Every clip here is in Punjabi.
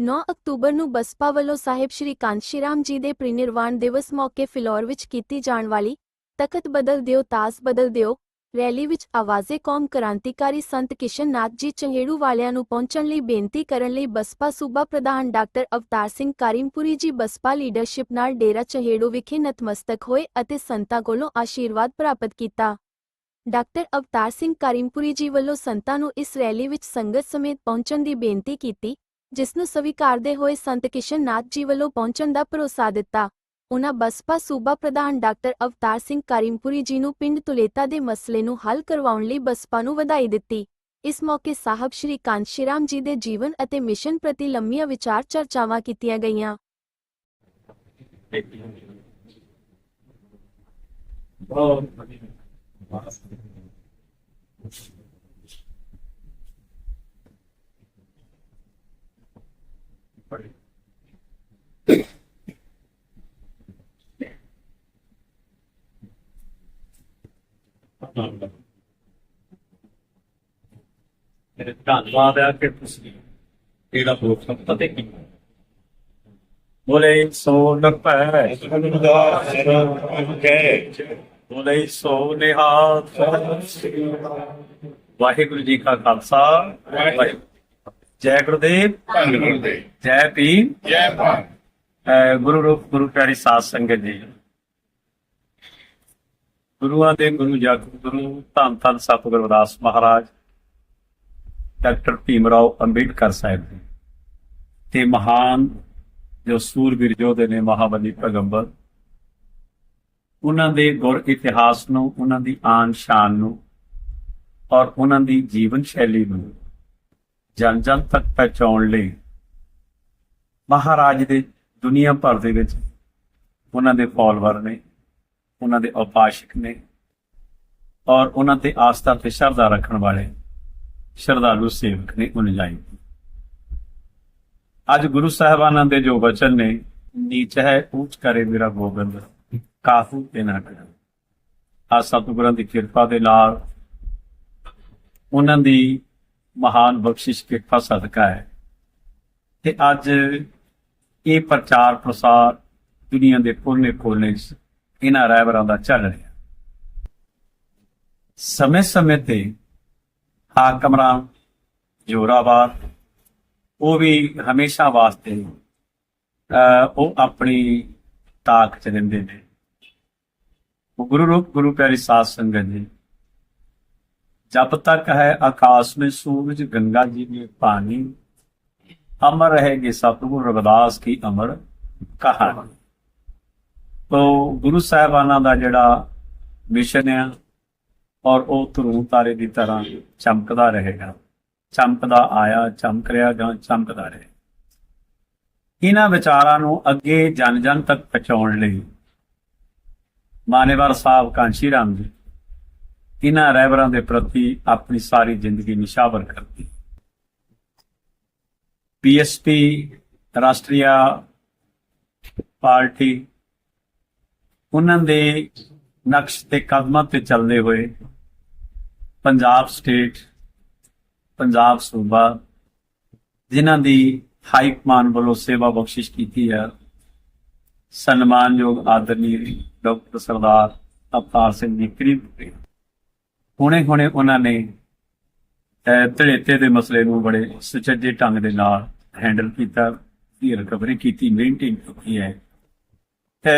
9 ਅਕਤੂਬਰ ਨੂੰ ਬਸਪਾ ਵੱਲੋਂ ਸਾਹਿਬ ਸ਼੍ਰੀ ਕਾਂਤ ਸ਼੍ਰੀਰਾਮ ਜੀ ਦੇ ਪ੍ਰੀਨਿਰਵਾਣ ਦਿਵਸ ਮੌਕੇ ਫਿਲੌਰ ਵਿੱਚ ਕੀਤੀ ਜਾਣ ਵਾਲੀ ਤਖਤ ਬਦਲ ਦਿਓ, ਤਾਸ ਬਦਲ ਦਿਓ ਰੈਲੀ ਵਿੱਚ ਆਵਾਜ਼ੇ ਕੌਮ ਕ੍ਰਾਂਤੀਕਾਰੀ ਸੰਤ ਕਿਸ਼ਨ ਨਾਥ ਜੀ ਚੰਗੇੜੂ ਵਾਲਿਆਂ ਨੂੰ ਪਹੁੰਚਣ ਲਈ ਬੇਨਤੀ ਕਰਨ ਲਈ ਬਸਪਾ ਸੂਬਾ ਪ੍ਰਧਾਨ ਡਾਕਟਰ ਅਵਤਾਰ ਸਿੰਘ ਕਾਰਿਮਪੁਰੀ ਜੀ ਬਸਪਾ ਲੀਡਰਸ਼ਿਪ ਨਾਲ ਡੇਰਾ ਚੰਗੇੜੂ ਵਿਖੇ ਨਤਮਸਤਕ ਹੋਏ ਅਤੇ ਸੰਤਾਂ ਕੋਲੋਂ ਆਸ਼ੀਰਵਾਦ ਪ੍ਰਾਪਤ ਕੀਤਾ। ਡਾਕਟਰ ਅਵਤਾਰ ਸਿੰਘ ਕਾਰਿਮਪੁਰੀ ਜੀ ਵੱਲੋਂ ਸੰਤਾਂ ਨੂੰ ਇਸ ਰੈਲੀ ਵਿੱਚ ਸੰਗਤ ਸਮੇਤ ਪਹੁੰਚਣ ਦੀ ਬੇਨਤੀ ਕੀਤੀ ਜਿਸ ਨੂੰ ਸਵੀਕਾਰਦੇ ਹੋਏ ਸੰਤ ਕਿਸ਼ਨ ਨਾਥ ਜੀ ਵੱਲੋਂ ਪਹੁੰਚਣ ਦਾ ਭਰੋਸਾ ਦਿੱਤਾ। ਉਨ੍ਹਾਂ ਬਸਪਾ ਸੂਬਾ ਪ੍ਰਧਾਨ ਡਾਕਟਰ ਅਵਤਾਰ ਸਿੰਘ ਕਰੀਮਪੁਰੀ ਜੀ ਨੂੰ ਪਿੰਡ ਤੁਲੇਤਾ ਦੇ ਮਸਲੇ ਨੂੰ ਹੱਲ ਕਰਵਾਉਣ ਲਈ ਬਸਪਾ ਨੂੰ ਵਧਾਈ ਦਿੱਤੀ। ਇਸ ਮੌਕੇ ਸਾਹਿਬ ਸ਼੍ਰੀ ਕਾਂਤ ਸ਼੍ਰੀਰਾਮ ਜੀ ਦੇ ਜੀਵਨ ਅਤੇ ਮਿਸ਼ਨ ਪ੍ਰਤੀ ਲੰਮੀਆਂ ਵਿਚਾਰ ਚਰਚਾਵਾਂ ਕੀਤੀਆਂ ਗਈਆਂ। ਮੇਰੇ ਧੰਨਵਾਦ ਹੈ ਕਿ ਤੁਸੀਂ ਇਹਦਾ ਪ੍ਰੋਗਰਾਮ ਪਤੇ ਕੀਤਾ ਬੋਲੇ ਸੋ ਨਰਪੈ ਬੋਲੇ ਸੋ ਨਿਹਾਲ। ਵਾਹਿਗੁਰੂ ਜੀ ਕਾ ਖਾਲਸਾ। ਵਾਹਿਗੁਰੂ। ਜੈ ਗੁਰਦੇਵ। ਜੈ ਭੀਮ। ਅਹ ਗੁਰੂ ਰੂਪ ਗੁਰੂ ਪਿਆਰੀ ਸਾਧ ਸੰਗਤ ਜੀ। ਗੁਰੂਆਂ ਦੇ ਗੁਰੂ ਜਗ ਗੁਰੂ ਧੰਨ ਧੰਨ ਸਤਿਗੁਰੂ ਰਵਿਦਾਸ ਮਹਾਰਾਜ, ਡਾਕਟਰ ਭੀਮਰਾਓ ਅੰਬੇਡਕਰ ਸਾਹਿਬ ਜੀ ਤੇ ਮਹਾਨ ਜੋ ਸੂਰਬੀਰ ਯੋਧੇ ਨੇ ਮਹਾਬਲੀ ਪੈਗੰਬਰ, ਉਹਨਾਂ ਦੇ ਗੁਰ ਇਤਿਹਾਸ ਨੂੰ, ਉਹਨਾਂ ਦੀ ਆਨ ਸ਼ਾਨ ਨੂੰ ਔਰ ਉਹਨਾਂ ਦੀ ਜੀਵਨ ਸ਼ੈਲੀ ਨੂੰ ਜਨ ਜਨ ਤੱਕ ਪਹੁੰਚਾਉਣ ਲਈ ਮਹਾਰਾਜ ਦੇ ਦੁਨੀਆ ਭਰ ਦੇ ਵਿੱਚ ਉਹਨਾਂ ਦੇ ਫਾਲੋਅਰ ਨੇ, ਉਹਨਾਂ ਦੇ ਉਪਾਸ਼ਕ ਨੇ ਔਰ ਉਹਨਾਂ ਤੇ ਆਸਥਾ ਤੇ ਸ਼ਰਧਾ ਰੱਖਣ ਵਾਲੇ ਸ਼ਰਧਾਲੂ ਸੇਵਕ ਨੇ ਅਨੁਜਾਈ ਅੱਜ ਗੁਰੂ ਸਾਹਿਬਾਨਾਂ ਦੇ ਜੋ ਬਚਨ ਨੇ, ਨੀਚ ਹੈ ਉੱਚ ਕਰੇ ਮੇਰਾ ਗੋਬਿੰਦ, ਕਾਹੂ ਤੇ ਨਾ ਕਰ। ਆ ਸਤਿਗੁਰਾਂ ਦੀ ਕਿਰਪਾ ਦੇ ਨਾਲ ਉਹਨਾਂ ਦੀ ਮਹਾਨ ਬਖਸ਼ਿਸ਼ ਕਿਰਪਾ ਸਦਕਾ ਹੈ। ਤੇ ਅੱਜ ਇਹ ਪ੍ਰਚਾਰ ਪ੍ਰਸਾਰ ਦੁਨੀਆ ਦੇ ਕੋਨੇ ਕੋਨੇ 'ਚ ਇਹਨਾਂ ਰਹਿਬਰਾਂ ਦਾ ਚੱਲ ਰਿਹਾ ਸਮੇਂ-ਸਮੇਂ ਤੇ ਹਾਕਮਰਾਨ ਜੋਰਾਵਾਰ ਉਹ ਵੀ ਹਮੇਸ਼ਾ ਵਾਸਤੇ ਅਹ ਉਹ ਆਪਣੀ ਤਾਕ ਚ ਰਹਿੰਦੇ ਨੇ ਉਹ ਗੁਰੂ ਰੂਪ ਗੁਰੂ ਪਿਆਰੀ ਸਾਧ ਸੰਗਤ ਜੀ जब तक है आकाश में सूरज गंगा जी में पानी ਅਮਰ ਰਹੇਗੇ ਸਤਿਗੁਰ ਰਵਿਦਾਸ ਕੀ ਅਮਰ ਕਹਾਣੀ। ਤੋਂ ਗੁਰੂ ਸਾਹਿਬਾਨਾਂ ਦਾ ਜਿਹੜਾ ਮਿਸ਼ਨ ਹੈ ਔਰ ਉਹ ਧਰੂ ਤਾਰੇ ਦੀ ਤਰ੍ਹਾਂ ਚਮਕਦਾ ਰਹੇਗਾ। ਚਮਕਦਾ ਆਇਆ, ਚਮਕ ਰਿਹਾ ਜਾਂ ਚਮਕਦਾ ਰਹੇ। ਇਹਨਾਂ ਵਿਚਾਰਾਂ ਨੂੰ ਅੱਗੇ ਜਨ ਜਨ ਤੱਕ ਪਹੁੰਚਾਉਣ ਲਈ ਮਾਨੇਵਰ ਸਾਹਿਬ ਕਾਂਸ਼ੀ ਰਾਮ ਜੀ, ਇਹਨਾਂ ਰਹਿਬਰਾਂ ਦੇ ਪ੍ਰਤੀ ਆਪਣੀ ਸਾਰੀ ਜ਼ਿੰਦਗੀ ਨਿਸ਼ਾਵਰ ਕਰਦੀ। ਪੀਐਸਪੀ ਰਾਸ਼ਟਰੀਆ ਪਾਰਟੀ, ਉਹਨਾਂ ਦੇ ਨਕਸ਼ ਤੇ ਕਦਮਾਂ ਤੇ ਚੱਲਦੇ ਹੋਏ ਪੰਜਾਬ ਸਟੇਟ, ਪੰਜਾਬ ਸੂਬਾ, ਜਿਨ੍ਹਾਂ ਦੀ ਹਾਈ ਕਮਾਨ ਵੱਲੋਂ ਸੇਵਾ ਬਖਸ਼ਿਸ਼ ਕੀਤੀ ਹੈ, ਸਨਮਾਨਯੋਗ ਆਦਰਨੀ ਡਾਕਟਰ ਸਰਦਾਰ ਅਵਤਾਰ ਸਿੰਘ ਜੀ ਕਰੀਬ ਹੁਣੇ ਹੁਣੇ ਉਹਨਾਂ ਨੇ ਧੜੇਤੇ ਦੇ ਮਸਲੇ ਨੂੰ ਬੜੇ ਸੁਚੱਜੇ ਢੰਗ ਦੇ ਨਾਲ ਹੈਂਡਲ ਕੀਤਾ, ਦੀ ਰਿਕਵਰੀ ਕੀਤੀ ਮੇਨਟੇਨ ਕੀਤੀ ਹੈ। ਤੇ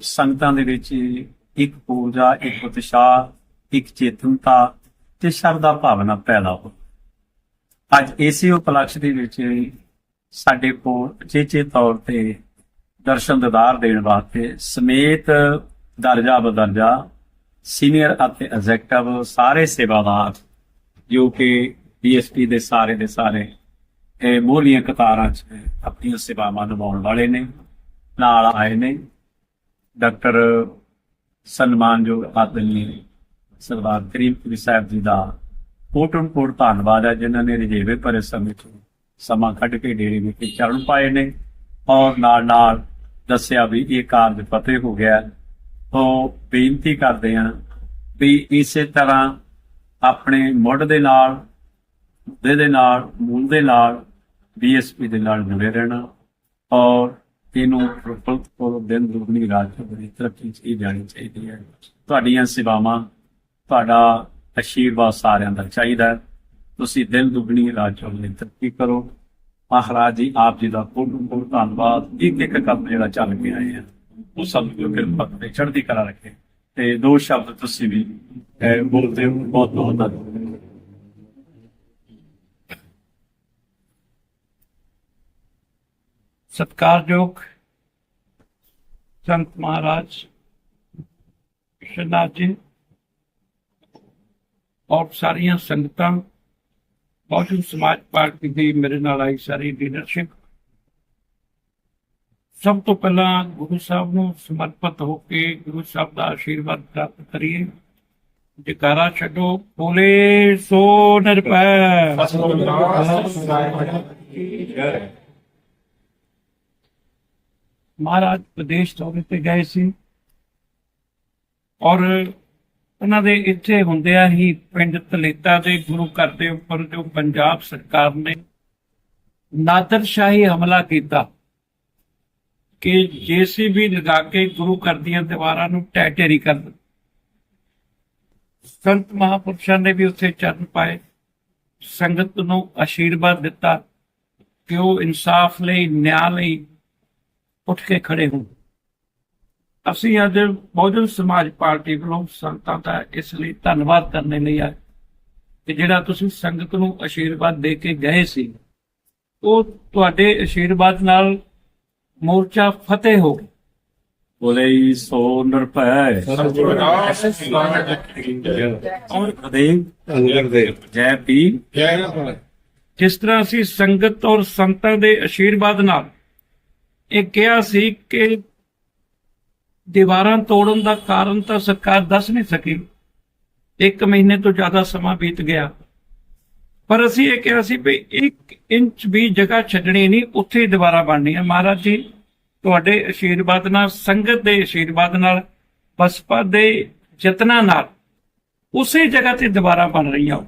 ਸੰਗਤਾਂ ਦੇ ਵਿੱਚ ਇੱਕ ਊਰਜਾ ਇੱਕ ਉਤਸ਼ਾਹ, ਇੱਕ ਚੇਤਨਤਾ ਤੇ ਸ਼ਰਧਾ ਭਾਵਨਾ ਪੈਦਾ ਹੋ ਅੱਜ ਇਸੇ ਉਪਲਕਸ਼ ਦੇ ਵਿੱਚ ਸਾਡੇ ਕੋਲ ਚੇਚੇ ਤੌਰ ਤੇ ਦਰਸ਼ਨ ਦਿਦਾਰ ਦੇਣ ਵਾਸਤੇ ਸਮੇਤ ਦਰਜਾ ਬਦਰਜਾ ਸੀਨੀਅਰ ਅਤੇ ਐਗਜ਼ੈਕਟਿਵ ਸਾਰੇ ਸੇਵਾਦਾਰ ਜੋ ਕਿ ਡੀਐਸਪੀ ਦੇ ਸਾਰੇ ਦੇ ਸਾਰੇ, ਇਹ ਮੋਹਲੀਆਂ ਕਤਾਰਾਂ 'ਚ ਆਪਣੀਆਂ ਸੇਵਾਵਾਂ ਨਿਭਾਉਣ ਵਾਲੇ ਨੇ, ਨਾਲ ਆਏ ਨੇ। ਡਾਕਟਰ ਸਨਮਾਨਯੋਗ ਆਦਰਨੀ ਸਰਦਾਰ ਕਰੀਮਪੁਰੀ ਸਾਹਿਬ ਜੀ ਦਾ ਕੋਟਨ ਕੋਟ ਧੰਨਵਾਦ ਹੈ, ਜਿਨ੍ਹਾਂ ਨੇ ਰਜੇਵੇ ਭਰੇ ਸਮੇਂ ਤੋਂ ਸਮਾਂ ਕੱਢ ਕੇ ਡੇਰੇ ਵਿੱਚ ਚਰਨ ਪਾਏ ਨੇ। ਔਰ ਨਾਲ ਨਾਲ ਦੱਸਿਆ ਵੀ ਇਹ ਕਾਰਜ ਫਤਿਹ ਹੋ ਗਿਆ। ਤੋਂ ਬੇਨਤੀ ਕਰਦੇ ਹਾਂ ਵੀ ਇਸੇ ਤਰ੍ਹਾਂ ਆਪਣੇ ਮੁੱਢ ਦੇ ਨਾਲ, ਦੇ ਦੇ ਨਾਲ, ਮੂਲ ਦੇ ਨਾਲ ਬੀਐਸਪੀ ਦੇ ਨਾਲ ਜੁੜੇ ਰਹਿਣਾ ਔਰ ਇਹਨੂੰ ਪ੍ਰੋਪਰ ਤੋਂ ਦਿਨ ਦੁਗਣੀ ਰਾਤ ਚੌਗੁਣੀ ਤਰੱਕੀ ਚ ਜਾਣੀ ਚਾਹੀਦੀ ਹੈ। ਤੁਹਾਡੀਆਂ ਸੇਵਾਵਾਂ, ਤੁਹਾਡਾ ਆਸ਼ੀਰਵਾਦ ਸਾਰਿਆਂ ਦਾ ਚਾਹੀਦਾ ਤੁਸੀਂ ਦਿਨ ਦੁਗਣੀ ਰਾਤ ਚੌਗੁਣੀ ਤਰੱਕੀ ਕਰੋ। ਮਹਾਰਾਜ ਜੀ, ਆਪ ਜੀ ਦਾ ਬਹੁਤ ਬਹੁਤ ਧੰਨਵਾਦ। ਇੱਕ ਇੱਕ ਕੰਮ ਜਿਹੜਾ ਚੱਲ ਕੇ ਆਏ ਆ, ਉਹ ਸਭ ਨੂੰ ਕਿਰਪਾ ਕਰੇ ਚੜ੍ਹਦੀ ਕਲਾ ਰੱਖੇ। ਤੇ ਦੋ ਸ਼ਬਦ ਤੁਸੀਂ ਵੀ ਬੋਲਦੇ ਹੋ, ਬਹੁਤ ਬਹੁਤ ਧੰਨਵਾਦ। ਸਤਕਾਰਯੋਗ ਸੰਤ ਮਹਾਰਾਜ ਸ਼ਨਾਥ ਜੀ, ਔਰ ਸਾਰੀਆਂ ਸੰਗਤਾਂ, ਬਹੁਜਨ ਸਮਾਜ ਪਾਰਟੀ ਦੀ ਮੇਰੇ ਨਾਲ ਆਈ ਸਾਰੀ ਲੀਡਰਸ਼ਿਪ ਸਭ ਤੋਂ ਪਹਿਲਾਂ ਗੁਰੂ ਸਾਹਿਬ ਨੂੰ ਸਮਰਪਿਤ ਹੋ ਕੇ ਗੁਰੂ ਸਾਹਿਬ ਦਾ ਆਸ਼ੀਰਵਾਦ ਪ੍ਰਾਪਤ ਕਰੀਏ। ਜਕਾਰਾ ਛੱਡੋ, ਬੋਲੇ, ਸੋ ਨਿਰਭੈ। ਮਹਾਰਾਜ ਪ੍ਰਦੇਸ਼ ਦੌਰੇ ਤੇ ਗਏ ਸੀ। ਔਰ ਉਹਨਾਂ ਦੇ ਇੱਥੇ ਹੁੰਦਿਆਂ ਹੀ ਪਿੰਡ ਤਲੇਤਾ ਦੇ ਗੁਰੂ ਘਰ ਦੇ ਉੱਪਰ ਜੋ ਪੰਜਾਬ ਸਰਕਾਰ ਨੇ ਨਾਦਰਸ਼ਾਹੀ ਹਮਲਾ ਕੀਤਾ ਕਿ ਜੀਸੀਬੀ ਲਗਾ ਕੇ ਗੁਰੂ ਘਰ ਦੀਆਂ ਦੀਵਾਰਾਂ ਨੂੰ ਢਹਿ ਢੇਰੀ ਕਰ ਦਿੱਤਾ ਸੰਤ ਮਹਾਪੁਰਸ਼ਾਂ ਨੇ ਵੀ ਉੱਥੇ ਚਰਨ ਪਾਏ। ਸੰਗਤ ਨੂੰ ਆਸ਼ੀਰਵਾਦ ਦਿੱਤਾ ਕਿ ਉਹ ਇਨਸਾਫ ਲਈ, ਨਿਆਂ ਲਈ ਉੱਠ ਕੇ ਖੜੇ ਹੋਣ। ਅਸੀਂ ਅੱਜ ਬਹੁਜਨ ਸਮਾਜ ਪਾਰਟੀ ਵੱਲੋਂ ਸੰਗਤਾਂ ਦਾ ਇਸ ਲਈ ਧੰਨਵਾਦ ਕਰਨੇ ਲਈ ਆਏ ਕਿ ਜਿਹੜਾ ਤੁਸੀਂ ਸੰਗਤ ਨੂੰ ਆਸ਼ੀਰਵਾਦ ਦੇ ਕੇ ਗਏ ਸੀ, ਉਹ ਤੁਹਾਡੇ ਆਸ਼ੀਰਵਾਦ ਨਾਲ ਮੋਰਚਾ ਫਤਿਹ ਹੋ ਗਿਆ। ਬੋਲੇ ਸੋ ਨਿਰਭੈ ਔਰ ਦੇਵ ਅੰਗਰ ਦੇ ਜੈ ਪੀ ਜਿਸ ਤਰ੍ਹਾਂ ਅਸੀਂ ਸੰਗਤ ਔਰ ਸੰਤਾਂ ਦੇ ਆਸ਼ੀਰਵਾਦ ਨਾਲ ਇਹ ਕਿਹਾ ਸੀ ਕਿ ਦੀਵਾਰਾਂ ਤੋੜਨ ਦਾ ਕਾਰਨ ਤਾਂ ਸਰਕਾਰ ਦੱਸ ਨਹੀਂ ਸਕੀ। ਇੱਕ ਮਹੀਨੇ ਤੋਂ ਜ਼ਿਆਦਾ ਸਮਾਂ ਬੀਤ ਗਿਆ। ਪਰ ਅਸੀਂ ਇਹ ਕਿਹਾ ਸੀ ਵੀ ਇੱਕ ਇੰਚ ਵੀ ਜਗ੍ਹਾ ਛੱਡਣੀ ਨਹੀਂ ਉੱਥੇ ਹੀ ਦੀਵਾਰਾਂ ਬਣਨੀਆਂ ਮਹਾਰਾਜ ਜੀ ਤੁਹਾਡੇ ਆਸ਼ੀਰਵਾਦ ਨਾਲ ਸੰਗਤ ਦੇ ਆਸ਼ੀਰਵਾਦ ਨਾਲ ਬਸਪਾ ਦੇ ਯਤਨਾਂ ਨਾਲ ਉਸੇ ਜਗ੍ਹਾ ਤੇ ਦੀਵਾਰਾਂ ਬਣ ਰਹੀਆਂ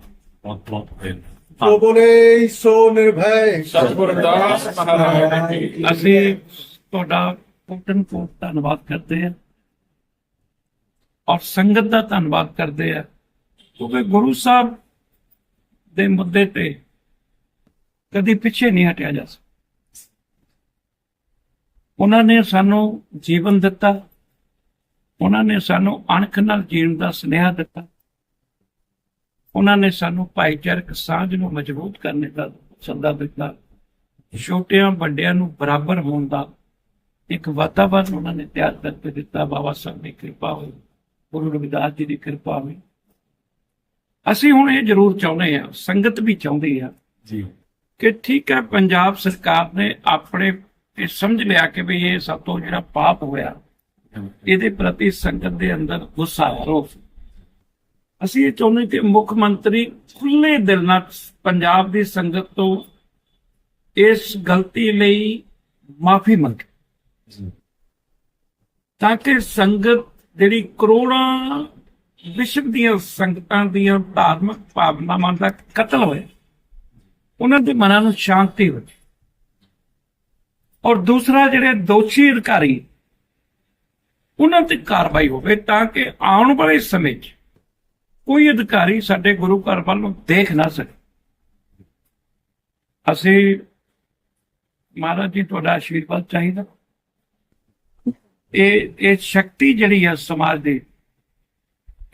ਬਹੁਤ ਬਹੁਤ। ਬੋਲੇ ਸੋ ਨਿਰਭੈ। ਅਸੀਂ ਤੁਹਾਡਾ ਕੋਟਨ ਕੋਟ ਧੰਨਵਾਦ ਕਰਦੇ ਹਾਂ ਔਰ ਸੰਗਤ ਦਾ ਧੰਨਵਾਦ ਕਰਦੇ ਆ ਕਿਉਂਕਿ ਗੁਰੂ ਸਾਹਿਬ ਦੇ ਮੁੱਦੇ ਤੇ ਕਦੀ ਪਿੱਛੇ ਨਹੀਂ ਹਟਿਆ ਜਾ ਸਕਦਾ। ਉਹਨਾਂ ਨੇ ਸਾਨੂੰ ਜੀਵਨ ਦਿੱਤਾ। ਉਹਨਾਂ ਨੇ ਸਾਨੂੰ ਅਣਖ ਨਾਲ ਜੀਣ ਦਾ ਸੁਨੇਹਾ ਦਿੱਤਾ। ਉਹਨਾਂ ਨੇ ਸਾਨੂੰ ਭਾਈਚਾਰਕ ਸਾਂਝ ਨੂੰ ਮਜ਼ਬੂਤ ਕਰਨ ਦਾ ਸੱਦਾ ਦਿੱਤਾ। ਛੋਟਿਆਂ ਵੱਡਿਆਂ ਨੂੰ ਬਰਾਬਰ ਹੋਣ ਦਾ ਇੱਕ ਵਾਤਾਵਰਨ ਉਹਨਾਂ ਨੇ ਤਿਆਰ ਕਰਕੇ ਦਿੱਤਾ। ਬਾਬਾ ਸਾਹਿਬ ਦੀ ਕਿਰਪਾ ਹੋਈ ਗੁਰੂ ਰਵਿਦਾਸ ਜੀ ਦੀ ਕਿਰਪਾ ਹੋਈ ਅਸੀਂ ਹੁਣ ਇਹ ਜ਼ਰੂਰ ਚਾਹੁੰਦੇ ਹਾਂ ਸੰਗਤ ਵੀ ਚਾਹੁੰਦੀ ਆ ਜੀ। ਕਿ ਠੀਕ ਹੈ ਪੰਜਾਬ ਸਰਕਾਰ ਨੇ ਆਪਣੇ ਇਹ ਸਮਝ ਲਿਆ ਕਿ ਵੀ ਇਹ ਸਭ ਤੋਂ ਜਿਹੜਾ ਪਾਪ ਹੋਇਆ ਇਹਦੇ ਪ੍ਰਤੀ ਸੰਗਤ ਦੇ ਅੰਦਰ ਗੁੱਸਾ ਰੋਸ ਅਸੀਂ ਇਹ ਚਾਹੁੰਦੇ ਕਿ ਮੁੱਖ ਮੰਤਰੀ ਖੁੱਲੇ ਦਿਲ ਨਾਲ ਪੰਜਾਬ ਦੀ ਸੰਗਤ ਤੋਂ ਇਸ ਗਲਤੀ ਲਈ ਮਾਫੀ ਮੰਗੇ ਤਾਂ ਕਿ ਸੰਗਤ ਜਿਹੜੀ ਕਰੋੜਾਂ ਵਿਸ਼ਵ ਦੀਆਂ ਸੰਗਤਾਂ ਦੀਆਂ ਧਾਰਮਿਕ ਭਾਵਨਾਵਾਂ ਦਾ ਕਤਲ ਹੋਇਆ। ਉਹਨਾਂ ਦੇ ਮਨਾਂ ਨੂੰ ਸ਼ਾਂਤੀ ਹੋਵੇ ਔਰ ਦੂਸਰਾ ਜਿਹੜੇ ਦੋਸ਼ੀ ਅਧਿਕਾਰੀ, ਉਹਨਾਂ ਤੇ ਕਾਰਵਾਈ ਹੋਵੇ ਤਾਂ ਕਿ ਆਉਣ ਵਾਲੇ ਸਮੇਂ 'ਚ ਕੋਈ ਅਧਿਕਾਰੀ ਸਾਡੇ ਗੁਰੂ ਘਰ ਵੱਲ ਨੂੰ ਦੇਖ ਨਾ ਸਕੇ। ਅਸੀਂ ਮਹਾਰਾਜ ਜੀ, ਤੁਹਾਡਾ ਆਸ਼ੀਰਵਾਦ ਚਾਹੀਦਾ। ਇਹ ਇਹ ਸ਼ਕਤੀ ਜਿਹੜੀ ਹੈ ਸਮਾਜ ਦੀ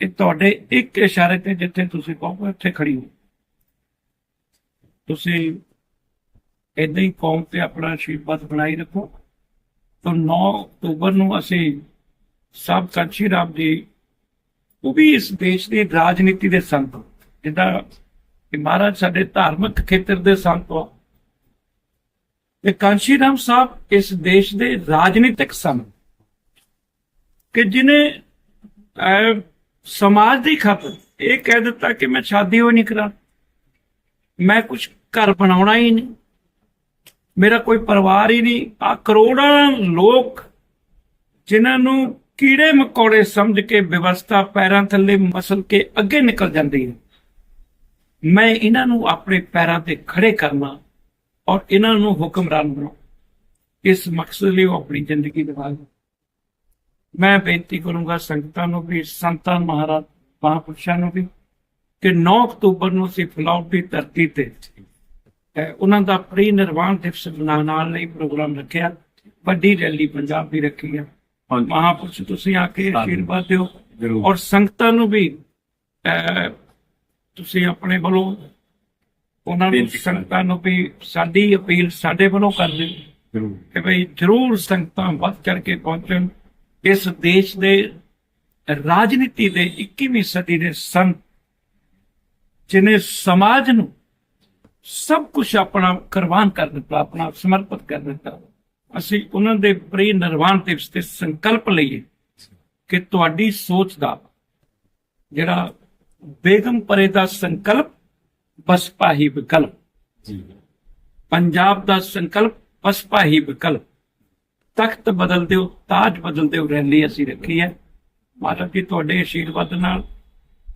ਇਹ ਤੁਹਾਡੇ ਇੱਕ ਇਸ਼ਾਰੇ ਤੇ ਜਿੱਥੇ ਤੁਸੀਂ ਕਹੋਗੇ, ਉੱਥੇ ਖੜੀ ਹੋ। ਤੁਸੀਂ ਏਦਾਂ ਹੀ ਕੌਮ ਤੇ ਆਪਣਾ ਆਸ਼ੀਰਵਾਦ ਬਣਾਈ ਰੱਖੋ। ਤਾਂ 9 ਅਕਤੂਬਰ ਨੂੰ ਅਸੀਂ ਸਭ ਕੰਚੀ ਰਾਮ ਜੀ ਉਹ ਵੀ ਇਸ ਦੇਸ਼ ਦੀ ਰਾਜਨੀਤੀ ਦੇ ਸੰਤ ਜਿੱਦਾਂ ਕਿ ਮਹਾਰਾਜ ਸਾਡੇ ਧਾਰਮਿਕ ਖੇਤਰ ਦੇ ਸੰਤ ਹੋ। ਤੇ ਕਾਂਸ਼ੀ ਰਾਮ ਸਾਹਿਬ ਇਸ ਦੇਸ਼ ਦੇ ਰਾਜਨੀਤਿਕ ਸੰਤ। ਕਿ ਜਿਨੇ ਸਮਾਜ ਦੀ ਖਾਤਰ ਇਹ ਕਹਿ ਦਿੱਤਾ ਕਿ ਮੈਂ ਸ਼ਾਦੀ ਹੋ ਨਹੀਂ ਕਰਾਂ। ਮੈਂ ਕੁਝ ਘਰ ਬਣਾਉਣਾ ਹੀ ਨਹੀਂ ਮੇਰਾ ਕੋਈ ਪਰਿਵਾਰ ਹੀ ਨਹੀਂ ਆ ਕਰੋੜਾਂ ਲੋਕ ਜਿਨ੍ਹਾਂ ਨੂੰ ਕੀੜੇ ਮਕੌੜੇ ਸਮਝ ਕੇ ਵਿਵਸਥਾ ਪੈਰਾਂ ਥੱਲੇ ਮਸਲ ਕੇ ਅੱਗੇ ਨਿਕਲ ਜਾਂਦੀ ਹੈ ਮੈਂ ਇਹਨਾਂ ਨੂੰ ਆਪਣੇ ਪੈਰਾਂ ਤੇ ਖੜੇ ਕਰਨਾ ਔਰ ਇਹਨਾਂ ਨੂੰ ਹੁਕਮਰਾਨ ਬਣਾਓ ਇਸ ਮਕਸਦ ਲਈ ਉਹ ਆਪਣੀ ਜ਼ਿੰਦਗੀ ਲਗਾ ਮੈਂ ਬੇਨਤੀ ਕਰੂੰਗਾ ਸੰਗਤਾਂ ਨੂੰ ਵੀ ਸੰਤਾਂ ਮਹਾਰਾਜ ਮਹਾਂਪੁਰਸ਼ਾਂ ਨੂੰ ਵੀ ਕਿ 9 ਅਕਤੂਬਰ ਨੂੰ ਅਸੀਂ ਫਲੌਰ ਦੀ ਧਰਤੀ ਤੇ ਉਹਨਾਂ ਦਾ ਪ੍ਰੀ ਨਿਰਵਾਣ ਦਿਵਸ ਮਨਾਉਣ ਲਈ ਪ੍ਰੋਗਰਾਮ ਰੱਖਿਆ। ਵੱਡੀ ਰੈਲੀ ਪੰਜਾਬ ਦੀ ਰੱਖੀ ਹੈ ਮਹਾਂਪੁਰਸ਼ ਤੁਸੀਂ ਆ ਕੇ ਆਸ਼ੀਰਵਾਦ ਦਿਓ। ਔਰ ਸੰਗਤਾਂ ਨੂੰ ਵੀ ਤੁਸੀਂ ਆਪਣੇ ਵੱਲੋਂ ਉਹਨਾਂ ਨੂੰ। ਸੰਗਤਾਂ ਨੂੰ ਵੀ ਸਾਡੀ ਅਪੀਲ ਸਾਡੇ ਵੱਲੋਂ ਕਰ ਦਿਓ। ਜ਼ਰੂਰ। ਕਿ ਭਈ ਜ਼ਰੂਰ ਸੰਗਤਾਂ ਵੱਧ ਚੜ ਕੇ ਪਹੁੰਚਣ। ਇਸ ਦੇਸ਼ ਦੇ ਰਾਜਨੀਤੀ ਦੇ 21ਵੀਂ ਸਦੀ ਦੇ ਸੰਤ ਜਿਨੇ ਸਮਾਜ ਨੂੰ ਸਭ ਕੁਝ ਆਪਣਾ ਕੁਰਬਾਨ ਕਰ ਦਿੱਤਾ ਆਪਣਾ ਸਮਰਪਿਤ ਕਰ ਦਿੱਤਾ। ਅਸੀਂ ਉਹਨਾਂ ਦੇ ਪ੍ਰੀ ਨਿਰਵਾਣ ਦਿਵਸ ਤੇ ਸੰਕਲਪ ਲਈਏ ਕਿ ਤੁਹਾਡੀ ਸੋਚ ਦਾ ਜਿਹੜਾ ਬੇਗਮ ਪਰੇ ਦਾ ਸੰਕਲਪ ਬਸਪਾ ਹੀ ਵਿਕਲਪ। ਜੀ। ਪੰਜਾਬ ਦਾ ਸੰਕਲਪ ਬਸਪਾ ਹੀ ਵਿਕਲਪ। ਤਖਤ ਬਦਲ ਦਿਓ ਤਾਜ ਬਦਲ ਦਿਓ ਰੈਲੀ ਅਸੀਂ ਰੱਖੀ ਹੈ। ਮਹਾਰਾਜ ਜੀ, ਤੁਹਾਡੇ ਆਸ਼ੀਰਵਾਦ ਨਾਲ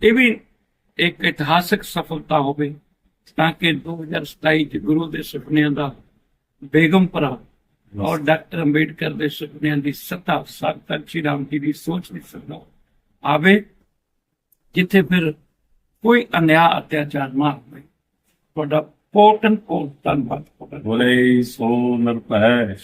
ਇਹ ਵੀ ਇੱਕ ਇਤਿਹਾਸਕ ਸਫਲਤਾ ਹੋਵੇ, ਤਾਂ ਕਿ 2027 ਚ ਗੁਰੂ ਦੇ ਸੁਪਨਿਆਂ ਦਾ ਬੇਗਮਪੁਰਾ ਔਰ ਡਾਕਟਰ ਅੰਬੇਡਕਰ ਦੇ ਸੁਪਨਿਆਂ ਦੀ ਸੱਤਾ ਸਾਖਤ ਸ਼੍ਰੀ ਰਾਮ ਜੀ ਦੀ ਸੋਚ ਦੀ ਸੱਤਾ ਆਵੇ, ਜਿੱਥੇ ਫਿਰ ਕੋਈ ਅਨਿਆ, ਅਤਿਆਚਾਰ ਨਾ ਹੋਵੇ। ਤੁਹਾਡਾ ਪੋਟਨ ਕੋਲ ਧੰਨਵਾਦ ਤੁਹਾਡਾ। ਬੋਲੇ ਸੋ ਨਿਰਭੈ ਹੈ